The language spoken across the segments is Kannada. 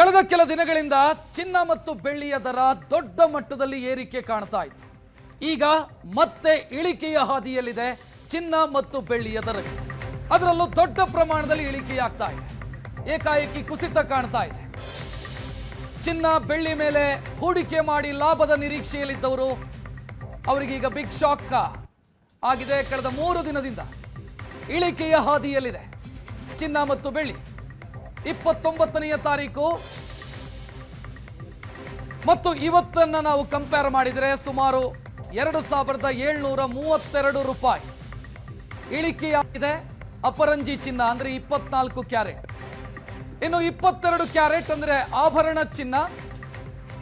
ಕಳೆದ ಕೆಲ ದಿನಗಳಿಂದ ಚಿನ್ನ ಮತ್ತು ಬೆಳ್ಳಿಯ ದರ ದೊಡ್ಡ ಮಟ್ಟದಲ್ಲಿ ಏರಿಕೆ ಕಾಣ್ತಾ ಇತ್ತು. ಈಗ ಮತ್ತೆ ಇಳಿಕೆಯ ಹಾದಿಯಲ್ಲಿದೆ ಚಿನ್ನ ಮತ್ತು ಬೆಳ್ಳಿಯ ದರ. ಅದರಲ್ಲೂ ದೊಡ್ಡ ಪ್ರಮಾಣದಲ್ಲಿ ಇಳಿಕೆಯಾಗ್ತಾ ಇದೆ. ಏಕಾಏಕಿ ಕುಸಿತ ಕಾಣ್ತಾ ಇದೆ. ಚಿನ್ನ, ಬೆಳ್ಳಿ ಮೇಲೆ ಹೂಡಿಕೆ ಮಾಡಿ ಲಾಭದ ನಿರೀಕ್ಷೆಯಲ್ಲಿದ್ದವರು ಅವರಿಗೀಗ ಬಿಗ್ ಶಾಕ್ ಆಗಿದೆ, ಕಳೆದ ಮೂರು ದಿನದಿಂದ ಇಳಿಕೆಯ ಹಾದಿಯಲ್ಲಿದೆ. ಚಿನ್ನ ಮತ್ತು ಬೆಳ್ಳಿ. ಇಪ್ಪತ್ತೊಂಬತ್ತನೆಯ ತಾರೀಕು. ಮತ್ತು ಇವತ್ತನ್ನು ನಾವು ಕಂಪೇರ್ ಮಾಡಿದರೆ ಸುಮಾರು ಎರಡು ಸಾವಿರದ ಏಳ್ನೂರ ಮೂವತ್ತೆರಡು ರೂಪಾಯಿ. ಇಳಿಕೆಯಾಗಿದೆ. ಅಪರಂಜಿ ಚಿನ್ನ ಅಂದ್ರೆ ಇಪ್ಪತ್ನಾಲ್ಕು ಕ್ಯಾರೆಟ್. ಇನ್ನು ಇಪ್ಪತ್ತೆರಡು ಕ್ಯಾರೆಟ್ ಅಂದ್ರೆ ಆಭರಣ ಚಿನ್ನ.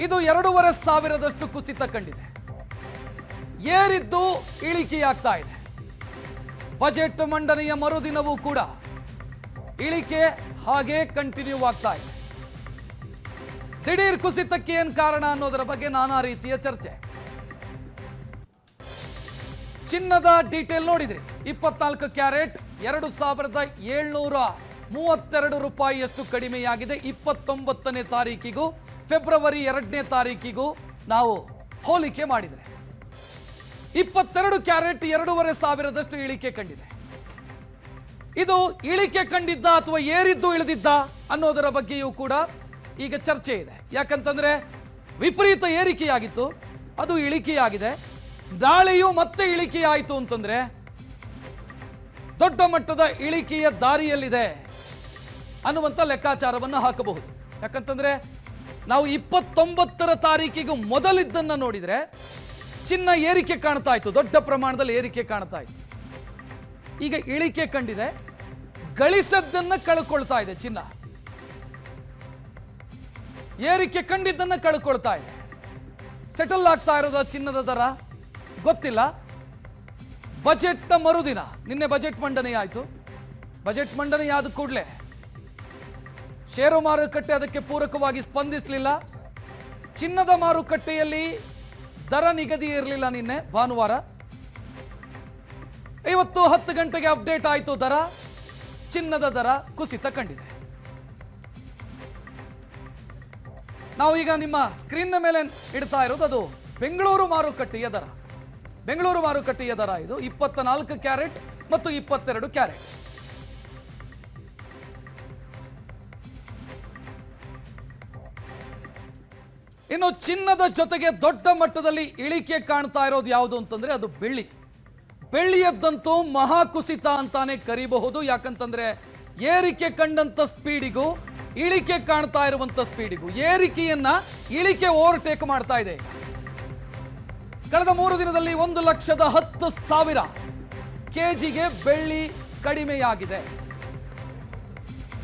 ಇದು ಎರಡೂವರೆ ಸಾವಿರದಷ್ಟು ಕುಸಿತ ಕಂಡಿದೆ. ಏರಿದ್ದು ಇಳಿಕೆಯಾಗ್ತಾ ಇದೆ. ಬಜೆಟ್ ಮಂಡನೆಯ ಮರುದಿನವೂ ಕೂಡ. ಇಳಿಕೆ ಹಾಗೆ ಕಂಟಿನ್ಯೂ ಆಗ್ತಾ ಇದೆ. ದಿಢೀರ್ ಕುಸಿತಕ್ಕೆ ಏನ್ ಕಾರಣ ಅನ್ನೋದರ ಬಗ್ಗೆ ನಾನಾ ರೀತಿಯ ಚರ್ಚೆ. ಚಿನ್ನದ ಡೀಟೇಲ್ ನೋಡಿದ್ರಿ. ಇಪ್ಪತ್ನಾಲ್ಕು ಕ್ಯಾರೆಟ್ ಎರಡು ಸಾವಿರದ ಏಳ್ನೂರ ಮೂವತ್ತೆರಡು ರೂಪಾಯಿಯಷ್ಟು ಕಡಿಮೆಯಾಗಿದೆ. ಇಪ್ಪತ್ತೊಂಬತ್ತನೇ ತಾರೀಕಿಗೂ, ಫೆಬ್ರವರಿ ಎರಡನೇ ತಾರೀಕಿಗೂ ನಾವು ಹೋಲಿಕೆ ಮಾಡಿದರೆ. ಇಪ್ಪತ್ತೆರಡು ಕ್ಯಾರೆಟ್ ಎರಡೂವರೆ ಸಾವಿರದಷ್ಟು ಇಳಿಕೆ ಕಂಡಿದೆ. ಇದು ಇಳಿಕೆ ಕಂಡಿದ್ದ ಅಥವಾ ಏರಿದ್ದು ಇಳಿದಿದ್ದ ಅನ್ನೋದರ ಬಗ್ಗೆಯೂ ಕೂಡ ಈಗ ಚರ್ಚೆ ಇದೆ. ಯಾಕಂತಂದ್ರೆ ವಿಪರೀತ ಏರಿಕೆಯಾಗಿತ್ತು. ಅದು ಇಳಿಕೆಯಾಗಿದೆ. ದಾಳಿಯು ಮತ್ತೆ ಇಳಿಕೆಯಾಯಿತು ಅಂತಂದ್ರೆ ದೊಡ್ಡ ಮಟ್ಟದ ಇಳಿಕೆಯ ದಾರಿಯಲ್ಲಿದೆ ಅನ್ನುವಂಥ ಲೆಕ್ಕಾಚಾರವನ್ನು ಹಾಕಬಹುದು. ಯಾಕಂತಂದ್ರೆ ನಾವು ಇಪ್ಪತ್ತೊಂಬತ್ತರ ತಾರೀಕಿಗೂ ಮೊದಲಿದ್ದನ್ನು ನೋಡಿದರೆ ಚಿನ್ನ ಏರಿಕೆ ಕಾಣ್ತಾ ಇತ್ತು. ದೊಡ್ಡ ಪ್ರಮಾಣದಲ್ಲಿ ಏರಿಕೆ ಕಾಣ್ತಾ ಇತ್ತು. ಈಗ ಇಳಿಕೆ ಕಂಡಿದೆ. ಗಳಿಸದ್ದನ್ನ ಕಳ್ಕೊಳ್ತಾ ಇದೆ ಚಿನ್ನ. ಏರಿಕೆ ಕಂಡಿದ್ದನ್ನ ಕಳ್ಕೊಳ್ತಾ ಇದೆ. ಸೆಟಲ್ ಆಗ್ತಾ ಇರೋದ ಚಿನ್ನದ ದರ? ಗೊತ್ತಿಲ್ಲ. ಬಜೆಟ್ನ ಮರುದಿನ. ನಿನ್ನೆ ಬಜೆಟ್ ಮಂಡನೆ ಆಯಿತು. ಬಜೆಟ್ ಮಂಡನೆ ಆದ ಕೂಡಲೇ ಷೇರು ಮಾರುಕಟ್ಟೆ ಅದಕ್ಕೆ ಪೂರಕವಾಗಿ ಸ್ಪಂದಿಸಲಿಲ್ಲ. ಚಿನ್ನದ ಮಾರುಕಟ್ಟೆಯಲ್ಲಿ ದರ ನಿಗದಿ ಇರಲಿಲ್ಲ ನಿನ್ನೆ ಭಾನುವಾರ. ಇವತ್ತು ಹತ್ತು ಗಂಟೆಗೆ ಅಪ್ಡೇಟ್ ಆಯಿತು ದರ. ಚಿನ್ನದ ದರ ಕುಸಿತ ಕಂಡಿದೆ. ನಾವು ಈಗ ನಿಮ್ಮ ಸ್ಕ್ರೀನ್ನ ಮೇಲೆ ಇಡ್ತಾ ಇರೋದು ಅದು ಬೆಂಗಳೂರು ಮಾರುಕಟ್ಟೆಯ ದರ. ಬೆಂಗಳೂರು ಮಾರುಕಟ್ಟೆಯ ದರ ಇದು ಇಪ್ಪತ್ತ ನಾಲ್ಕು ಕ್ಯಾರೆಟ್ ಮತ್ತು ಇಪ್ಪತ್ತೆರಡು ಕ್ಯಾರೆಟ್. ಇನ್ನು ಚಿನ್ನದ ಜೊತೆಗೆ ದೊಡ್ಡ ಮಟ್ಟದಲ್ಲಿ ಇಳಿಕೆ ಕಾಣ್ತಾ ಇರೋದು ಯಾವುದು ಅಂತಂದ್ರೆ ಅದು ಬೆಳ್ಳಿ. ಬೆಳ್ಳಿಯದ್ದಂತೂ ಮಹಾ ಕುಸಿತ ಅಂತಾನೆ ಕರಿಬಹುದು. ಯಾಕಂತಂದ್ರೆ ಏರಿಕೆ ಕಂಡಂತ ಸ್ಪೀಡಿಗೂ ಇಳಿಕೆ ಕಾಣ್ತಾ ಇರುವಂತ ಸ್ಪೀಡಿಗೂ ಏರಿಕೆಯನ್ನ ಇಳಿಕೆ ಓವರ್ಟೇಕ್ ಮಾಡ್ತಾ ಇದೆ. ಕಳೆದ ಮೂರು ದಿನದಲ್ಲಿ ಒಂದು ಲಕ್ಷದ ಹತ್ತು ಸಾವಿರ ಕೆಜಿಗೆ ಬೆಳ್ಳಿ ಕಡಿಮೆಯಾಗಿದೆ.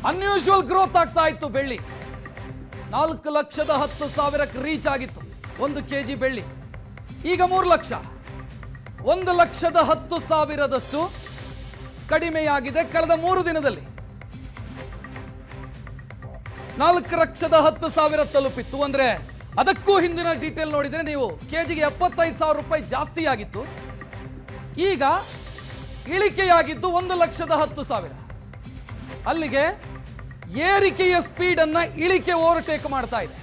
ಅನ್ಯೂಶುವಲ್ ಗ್ರೋತ್ ಆಗ್ತಾ ಇತ್ತು ಬೆಳ್ಳಿ. ನಾಲ್ಕು ಲಕ್ಷದ ಹತ್ತು ಸಾವಿರಕ್ಕೆ ರೀಚ್ ಆಗಿತ್ತು. ಒಂದು ಕೆಜಿ ಬೆಳ್ಳಿ. ಈಗ ಮೂರು ಲಕ್ಷ. ಒಂದು ಲಕ್ಷದ ಹತ್ತು ಸಾವಿರದಷ್ಟು ಕಡಿಮೆಯಾಗಿದೆ ಕಳೆದ ಮೂರು ದಿನದಲ್ಲಿ. ನಾಲ್ಕು ಲಕ್ಷದ ಹತ್ತು ಸಾವಿರ ತಲುಪಿತ್ತು. ಅಂದ್ರೆ ಅದಕ್ಕೂ ಹಿಂದಿನ ಡೀಟೇಲ್ ನೋಡಿದ್ರೆ ನೀವು ಕೆಜಿಗೆ ಎಪ್ಪತ್ತೈದು ಸಾವಿರ ರೂಪಾಯಿ ಜಾಸ್ತಿ ಆಗಿತ್ತು ಈಗ ಇಳಿಕೆಯಾಗಿದ್ದು ಒಂದು ಲಕ್ಷದ ಹತ್ತು ಸಾವಿರ. ಅಲ್ಲಿಗೆ ಏರಿಕೆಯ ಸ್ಪೀಡ್ ಅನ್ನ ಇಳಿಕೆ ಓವರ್ಟೇಕ್ ಮಾಡ್ತಾ ಇದೆ.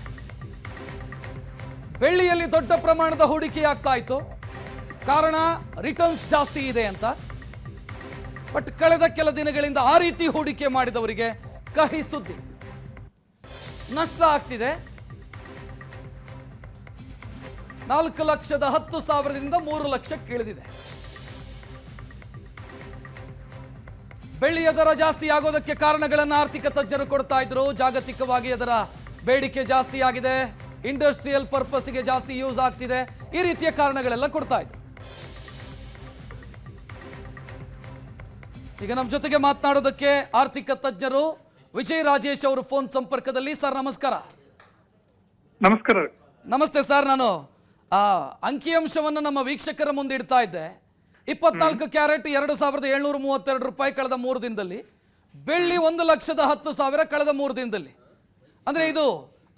ಬೆಳ್ಳಿಯಲ್ಲಿ ದೊಡ್ಡ ಪ್ರಮಾಣದ ಹೂಡಿಕೆ ಆಗ್ತಾ ಇತ್ತು. ಕಾರಣ ರಿಟರ್ನ್ಸ್ ಜಾಸ್ತಿ ಇದೆ ಅಂತ. ಬಟ್ ಕಳೆದ ಕೆಲ ದಿನಗಳಿಂದ ಆ ರೀತಿ ಹೂಡಿಕೆ ಮಾಡಿದವರಿಗೆ ಕಹಿ ಸುದ್ದಿ. ನಷ್ಟ ಆಗ್ತಿದೆ. ನಾಲ್ಕು ಲಕ್ಷದ ಹತ್ತು ಸಾವಿರದಿಂದ ಮೂರು ಲಕ್ಷ ಇಳಿದಿದೆ ಬೆಳ್ಳಿಯ ದರ ಜಾಸ್ತಿ ಆಗೋದಕ್ಕೆ ಕಾರಣಗಳನ್ನು ಆರ್ಥಿಕ ತಜ್ಞರು ಕೊಡ್ತಾ ಇದ್ರು. ಜಾಗತಿಕವಾಗಿ ಅದರ ಬೇಡಿಕೆ ಜಾಸ್ತಿ ಆಗಿದೆ. ಇಂಡಸ್ಟ್ರಿಯಲ್ ಪರ್ಪಸ್ಗೆ ಜಾಸ್ತಿ ಯೂಸ್ ಆಗ್ತಿದೆ. ಈ ರೀತಿಯ ಕಾರಣಗಳೆಲ್ಲ ಕೊಡ್ತಾ ಇದ್ರು. ಈಗ ನಮ್ಮ ಜೊತೆಗೆ ಮಾತನಾಡೋದಕ್ಕೆ ಆರ್ಥಿಕ ತಜ್ಞರು ವಿಜಯ್ ರಾಜೇಶ್ ಅವರು ಫೋನ್ ಸಂಪರ್ಕದಲ್ಲಿ. ಸರ್ ನಮಸ್ಕಾರ. ನಮಸ್ಕಾರ. ನಮಸ್ತೆ ಸರ್ ನಾನು ಆ ಅಂಕಿಅಂಶವನ್ನು ನಮ್ಮ ವೀಕ್ಷಕರ ಮುಂದೆ ಇಡ್ತಾ ಇದ್ದೆ. ಇಪ್ಪತ್ನಾಲ್ಕು ಕ್ಯಾರೆಟ್ ಎರಡು ಸಾವಿರದ ಏಳ್ನೂರ ಮೂವತ್ತೆರಡು ರೂಪಾಯಿ ಕಳೆದ ಮೂರು ದಿನದಲ್ಲಿ ಬೆಳ್ಳಿ ಒಂದು ಲಕ್ಷದ ಹತ್ತು ಸಾವಿರ ಕಳೆದ ಮೂರು ದಿನದಲ್ಲಿ. ಅಂದ್ರೆ ಇದು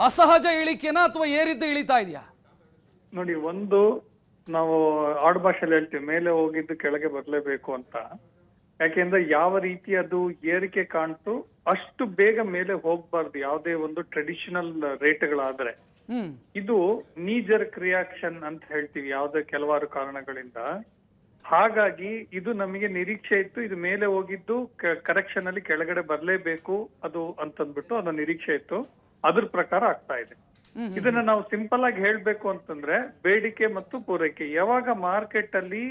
ಅಸಹಜ ಇಳಿಕೆನಾ ಅಥವಾ ಏರಿದ್ದು ಇಳಿತಾ ಇದೆಯಾ? ನೋಡಿ ಒಂದು ನಾವು ಆಡು ಭಾಷೆಯಲ್ಲಿ ಹೇಳ್ತೀವಿ ಮೇಲೆ ಹೋಗಿದ್ದು ಕೆಳಗೆ ಬರಲೇಬೇಕು ಅಂತ. ಯಾಕೆಂದ್ರೆ ಯಾವ ರೀತಿ ಅದು ಏರಿಕೆ ಕಾಣ್ತು ಅಷ್ಟು ಬೇಗ ಮೇಲೆ ಹೋಗ್ಬಾರ್ದು ಯಾವುದೇ ಒಂದು ಟ್ರೆಡಿಷನಲ್ ರೇಟ್ಗಳಾದ್ರೆ. ಇದು ನೀಜರ್ ಕ್ರಿಯಾಕ್ಷನ್ ಅಂತ ಹೇಳ್ತೀವಿ ಯಾವುದೇ ಕೆಲವಾರು ಕಾರಣಗಳಿಂದ. ಹಾಗಾಗಿ ಇದು ನಮಗೆ ನಿರೀಕ್ಷೆ ಇತ್ತು ಇದು ಮೇಲೆ ಹೋಗಿದ್ದು ಕರೆಕ್ಷನ್ ಅಲ್ಲಿ ಕೆಳಗಡೆ ಬರ್ಲೇಬೇಕು ಅದು ಅಂತಂದ್ಬಿಟ್ಟು ಅದು ನಿರೀಕ್ಷೆ ಇತ್ತು. ಅದ್ರ ಪ್ರಕಾರ ಆಗ್ತಾ ಇದೆ. ಇದನ್ನ ನಾವು ಸಿಂಪಲ್ ಆಗಿ ಹೇಳ್ಬೇಕು ಅಂತಂದ್ರೆ ಬೇಡಿಕೆ ಮತ್ತು ಪೂರೈಕೆ. ಯಾವಾಗ ಮಾರ್ಕೆಟ್ ಅಲ್ಲಿ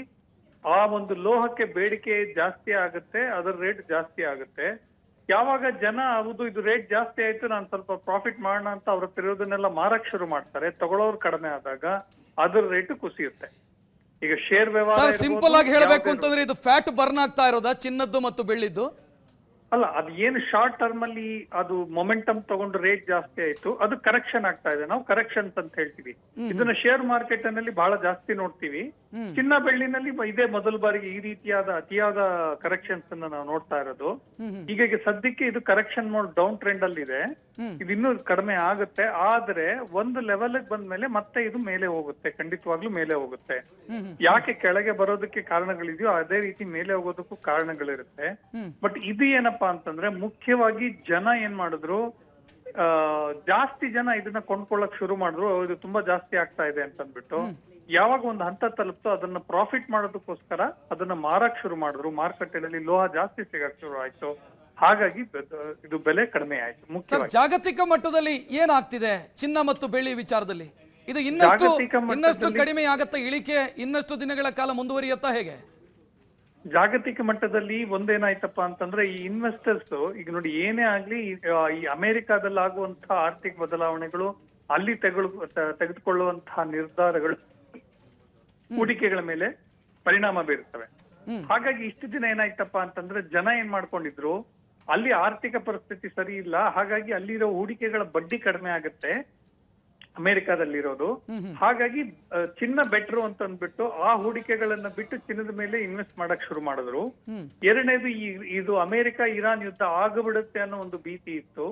ಆ ಒಂದು ಲೋಹಕ್ಕೆ ಬೇಡಿಕೆ ಜಾಸ್ತಿ ಆಗುತ್ತೆ ಅದರ ರೇಟ್ ಜಾಸ್ತಿ ಆಗುತ್ತೆ. ಯಾವಾಗ ಜನ ಹೌದು ಇದು ರೇಟ್ ಜಾಸ್ತಿ ಆಯ್ತು ನಾನು ಸ್ವಲ್ಪ ಪ್ರಾಫಿಟ್ ಮಾಡೋಣ ಅಂತ ಅವ್ರ ತಿರೋದನ್ನೆಲ್ಲ ಮಾರಕ್ ಶುರು ಮಾಡ್ತಾರೆ. ತಗೊಳ್ಳೋರು ಕಡಿಮೆ ಆದಾಗ ಅದರ ರೇಟ್ ಕುಸಿಯುತ್ತೆ. ಈಗ ಶೇರ್ ವ್ಯವಹಾರ ಸಿಂಪಲ್ ಆಗಿ ಹೇಳಬೇಕು ಅಂತಂದ್ರೆ ಇದು ಫ್ಯಾಟ್ ಬರ್ನ್ ಆಗ್ತಾ ಇರೋದಾ ಚಿನ್ನದ್ದು ಮತ್ತು ಬೆಳ್ಳಿದ್ದು? ಅಲ್ಲ ಅದು ಏನು ಶಾರ್ಟ್ ಟರ್ಮ್ ಅಲ್ಲಿ ಅದು ಮೊಮೆಂಟಮ್ ತಗೊಂಡು ರೇಟ್ ಜಾಸ್ತಿ ಆಯ್ತು ಅದು ಕರೆಕ್ಷನ್ ಆಗ್ತಾ ಇದೆ. ನಾವು ಕರೆಕ್ಷನ್ಸ್ ಅಂತ ಹೇಳ್ತೀವಿ. ಇದನ್ನ ಶೇರ್ ಮಾರ್ಕೆಟ್ನಲ್ಲಿ ಬಹಳ ಜಾಸ್ತಿ ನೋಡ್ತೀವಿ. ಚಿನ್ನ ಬೆಳ್ಳಿನಲ್ಲಿ ಇದೇ ಮೊದಲ ಬಾರಿಗೆ ಈ ರೀತಿಯಾದ ಅತಿಯಾದ ಕರೆಕ್ಷನ್ಸ್ ಅನ್ನ ನಾವು ನೋಡ್ತಾ ಇರೋದು. ಈಗ ಸದ್ಯಕ್ಕೆ ಇದು ಕರೆಕ್ಷನ್ ಮೋಡ್ ಡೌನ್ ಟ್ರೆಂಡ್ ಅಲ್ಲಿ ಇದೆ. ಇದು ಇನ್ನೂ ಕಡಿಮೆ ಆಗುತ್ತೆ. ಆದ್ರೆ ಒಂದು ಲೆವೆಲ್ ಬಂದ್ಮೇಲೆ ಮತ್ತೆ ಇದು ಮೇಲೆ ಹೋಗುತ್ತೆ. ಖಂಡಿತವಾಗ್ಲೂ ಮೇಲೆ ಹೋಗುತ್ತೆ. ಯಾಕೆ ಕೆಳಗೆ ಬರೋದಕ್ಕೆ ಕಾರಣಗಳಿದೆಯೋ ಅದೇ ರೀತಿ ಮೇಲೆ ಹೋಗೋದಕ್ಕೂ ಕಾರಣಗಳಿರುತ್ತೆ. ಬಟ್ ಇದು ಏನಪ್ಪಾ ಅಂತಂದ್ರೆ ಮುಖ್ಯವಾಗಿ ಜನ ಏನ್ ಮಾಡಿದ್ರು ಆ, ಜಾಸ್ತಿ ಜನ ಇದನ್ನ ಕೊಂಡ್ಕೊಳ್ಳಕ್ ಶುರು ಮಾಡಿದ್ರು. ಇದು ತುಂಬಾ ಜಾಸ್ತಿ ಆಗ್ತಾ ಇದೆ ಅಂತ ಅಂದ್ಬಿಟ್ಟು ಯಾವಾಗ ಒಂದು ಹಂತ ತಲುಪ್ತೋ ಅದನ್ನ ಪ್ರಾಫಿಟ್ ಮಾಡೋದಕ್ಕೋಸ್ಕರ ಅದನ್ನ ಮಾರಕ್ ಶುರು ಮಾಡಿದ್ರು. ಮಾರುಕಟ್ಟೆಯಲ್ಲಿ ಲೋಹ ಜಾಸ್ತಿ ಸಿಗಕ್ ಶುರು ಆಯ್ತು. ಹಾಗಾಗಿ ಇದು ಬೆಲೆ ಕಡಿಮೆ ಆಯ್ತು ಮುಖ್ಯ ಜಾಗತಿಕ ಮಟ್ಟದಲ್ಲಿ ಏನಾಗ್ತಿದೆ ಚಿನ್ನ ಮತ್ತು ಬೆಳ್ಳಿ ವಿಚಾರದಲ್ಲಿ? ಇದು ಇನ್ನಷ್ಟು ಇನ್ನಷ್ಟು ಕಡಿಮೆ ಆಗತ್ತಾ ಇಳಿಕೆ ಇನ್ನಷ್ಟು ದಿನಗಳ ಕಾಲ ಮುಂದುವರಿಯತ್ತಾ ಹೇಗೆ? ಜಾಗತಿಕ ಮಟ್ಟದಲ್ಲಿ ಒಂದೇನಾಯ್ತಪ್ಪ ಅಂತಂದ್ರೆ ಈ ಇನ್ವೆಸ್ಟರ್ಸ್ ಈಗ ನೋಡಿ ಏನೇ ಆಗ್ಲಿ ಈ- ಅಮೆರಿಕಾದಲ್ಲಿ ಆಗುವಂತಹ ಆರ್ಥಿಕ ಬದಲಾವಣೆಗಳು ಅಲ್ಲಿ ತೆಗೆದು ತೆಗೆದುಕೊಳ್ಳುವಂತಹ ನಿರ್ಧಾರಗಳು ಹೂಡಿಕೆಗಳ ಮೇಲೆ ಪರಿಣಾಮ ಬೀರುತ್ತವೆ. ಹಾಗಾಗಿ ಇಷ್ಟು ದಿನ ಏನಾಯ್ತಪ್ಪ ಅಂತಂದ್ರೆ ಜನ ಏನ್ ಮಾಡ್ಕೊಂಡಿದ್ರು ಅಲ್ಲಿ ಆರ್ಥಿಕ ಪರಿಸ್ಥಿತಿ ಸರಿ ಇಲ್ಲ ಹಾಗಾಗಿ ಅಲ್ಲಿರೋ ಹೂಡಿಕೆಗಳ ಬಡ್ಡಿ ಕಡಿಮೆ ಆಗುತ್ತೆ. ಅಮೆರಿಕಾದಲ್ಲಿರೋದು. ಹಾಗಾಗಿ ಚಿನ್ನ ಬೆಟ್ರು ಅಂತ ಅಂದ್ಬಿಟ್ಟು ಆ ಹೂಡಿಕೆಗಳನ್ನ ಬಿಟ್ಟು ಚಿನ್ನದ ಮೇಲೆ ಇನ್ವೆಸ್ಟ್ ಮಾಡಕ್ ಶುರು ಮಾಡಿದ್ರು. ಎರಡನೇದು ಈ ಇದು ಅಮೆರಿಕ ಇರಾನ್ ಯುದ್ಧ ಆಗಬಿಡುತ್ತೆ ಅನ್ನೋ ಒಂದು ಭೀತಿ ಇತ್ತು.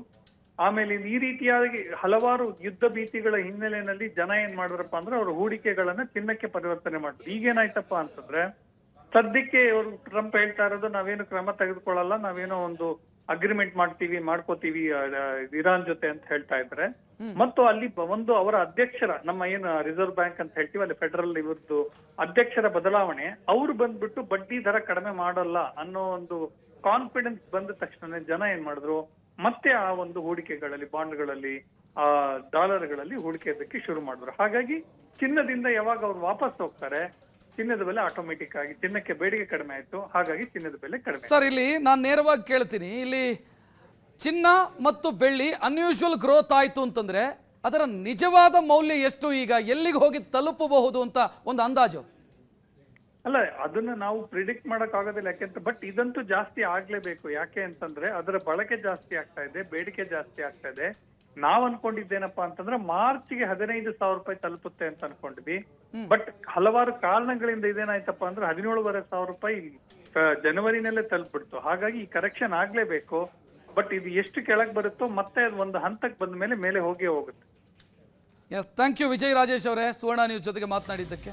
ಆಮೇಲೆ ಈ ರೀತಿಯಾಗಿ ಹಲವಾರು ಯುದ್ಧ ಭೀತಿಗಳ ಹಿನ್ನೆಲೆಯಲ್ಲಿ ಜನ ಏನ್ ಮಾಡಿದ್ರಪ್ಪ ಅಂದ್ರೆ ಅವ್ರ ಹೂಡಿಕೆಗಳನ್ನ ಚಿನ್ನಕ್ಕೆ ಪರಿವರ್ತನೆ ಮಾಡಿದ್ರು. ಈಗೇನಾಯ್ತಪ್ಪ ಅಂತಂದ್ರೆ ಸದ್ಯಕ್ಕೆ ಅವರು ಟ್ರಂಪ್ ಹೇಳ್ತಾ ಇರೋದು ನಾವೇನು ಕ್ರಮ ತೆಗೆದುಕೊಳ್ಳಲ್ಲ ನಾವೇನೋ ಒಂದು ಅಗ್ರಿಮೆಂಟ್ ಮಾಡ್ತೀವಿ ಮಾಡ್ಕೋತೀವಿ ಇರಾನ್ ಜೊತೆ ಅಂತ ಹೇಳ್ತಾ ಇದ್ರೆ. ಮತ್ತು ಅಲ್ಲಿ ಒಂದು ಅವರ ಅಧ್ಯಕ್ಷರ ನಮ್ಮ ಏನು ರಿಸರ್ವ್ ಬ್ಯಾಂಕ್ ಅಂತ ಹೇಳ್ತೀವಿ ಅಲ್ಲಿ ಫೆಡರಲ್ ಇವ್ರದ್ದು ಅಧ್ಯಕ್ಷರ ಬದಲಾವಣೆ ಅವ್ರು ಬಂದ್ಬಿಟ್ಟು ಬಡ್ಡಿ ದರ ಕಡಿಮೆ ಮಾಡಲ್ಲ ಅನ್ನೋ ಒಂದು ಕಾನ್ಫಿಡೆನ್ಸ್ ಬಂದ ತಕ್ಷಣ ಜನ ಏನ್ ಮಾಡಿದ್ರು ಮತ್ತೆ ಆ ಒಂದು ಹೂಡಿಕೆಗಳಲ್ಲಿ ಬಾಂಡ್ಗಳಲ್ಲಿ ಆ ಡಾಲರ್ಗಳಲ್ಲಿ ಹೂಡಿಕೆದಕ್ಕೆ ಶುರು ಮಾಡಿದ್ರು. ಹಾಗಾಗಿ ಚಿನ್ನದಿಂದ ಯಾವಾಗ ಅವ್ರು ವಾಪಸ್ ಹೋಗ್ತಾರೆ ಚಿನ್ನದ ಬೆಲೆ ಆಟೋಮೆಟಿಕ್ ಆಗಿ ಚಿನ್ನಕ್ಕೆ ಬೇಡಿಕೆ ಕಡಿಮೆ ಆಯಿತು. ಹಾಗಾಗಿ ಚಿನ್ನದ ಬೆಲೆ ಕಡಿಮೆ ಸರ್ ಇಲ್ಲಿ ನಾನು ನೇರವಾಗಿ ಕೇಳ್ತೀನಿ. ಇಲ್ಲಿ ಚಿನ್ನ ಮತ್ತು ಬೆಳ್ಳಿ ಅನ್ಯೂಶುವಲ್ ಗ್ರೋತ್ ಆಯಿತು ಅಂತಂದ್ರೆ ಅದರ ನಿಜವಾದ ಮೌಲ್ಯ ಎಷ್ಟು? ಈಗ ಎಲ್ಲಿಗೆ ಹೋಗಿ ತಲುಪಬಹುದು ಅಂತ ಒಂದು ಅಂದಾಜು. ಅಲ್ಲ ಅದನ್ನ ನಾವು ಪ್ರಿಡಿಕ್ಟ್ ಮಾಡಕ್ ಆಗೋದಿಲ್ಲ ಯಾಕೆಂತ ಬಟ್ ಇದಂತೂ ಜಾಸ್ತಿ ಆಗ್ಲೇಬೇಕು. ಯಾಕೆ ಅಂತಂದ್ರೆ ಅದರ ಬಳಕೆ ಜಾಸ್ತಿ ಆಗ್ತಾ ಇದೆ ಬೇಡಿಕೆ ಜಾಸ್ತಿ ಆಗ್ತಾ ಇದೆ. ನಾವ್ ಅನ್ಕೊಂಡಿದ್ದೇನಪ್ಪಾ ಅಂತಂದ್ರೆ ಮಾರ್ಚ್ಗೆ ಹದಿನೈದು ಸಾವಿರ ರೂಪಾಯಿ ತಲುಪುತ್ತೆ ಅಂತ ಅನ್ಕೊಂಡ್ವಿ. ಬಟ್ ಹಲವಾರು ಕಾರಣಗಳಿಂದ ಇದೇನಾಯ್ತಪ್ಪ ಅಂದ್ರೆ ಹದಿನೇಳುವರೆ ಸಾವಿರ ರೂಪಾಯಿ ಜನವರಿನಲ್ಲೇ ತಲುಪಿಡ್ತು ಹಾಗಾಗಿ ಈ ಕರೆಕ್ಷನ್ ಆಗ್ಲೇಬೇಕು. ಬಟ್ ಇದು ಎಷ್ಟು ಕೆಳಗ್ ಬರುತ್ತೋ ಮತ್ತೆ ಅದು ಒಂದು ಹಂತಕ್ಕೆ ಬಂದ ಮೇಲೆ ಮೇಲೆ ಹೋಗೇ ಹೋಗುತ್ತೆ. Yes thank you Vijay Rajesh ಅವರೇ ಸುವರ್ಣ ನ್ಯೂಸ್ ಜೊತೆಗೆ ಮಾತನಾಡಿದ್ದಕ್ಕೆ.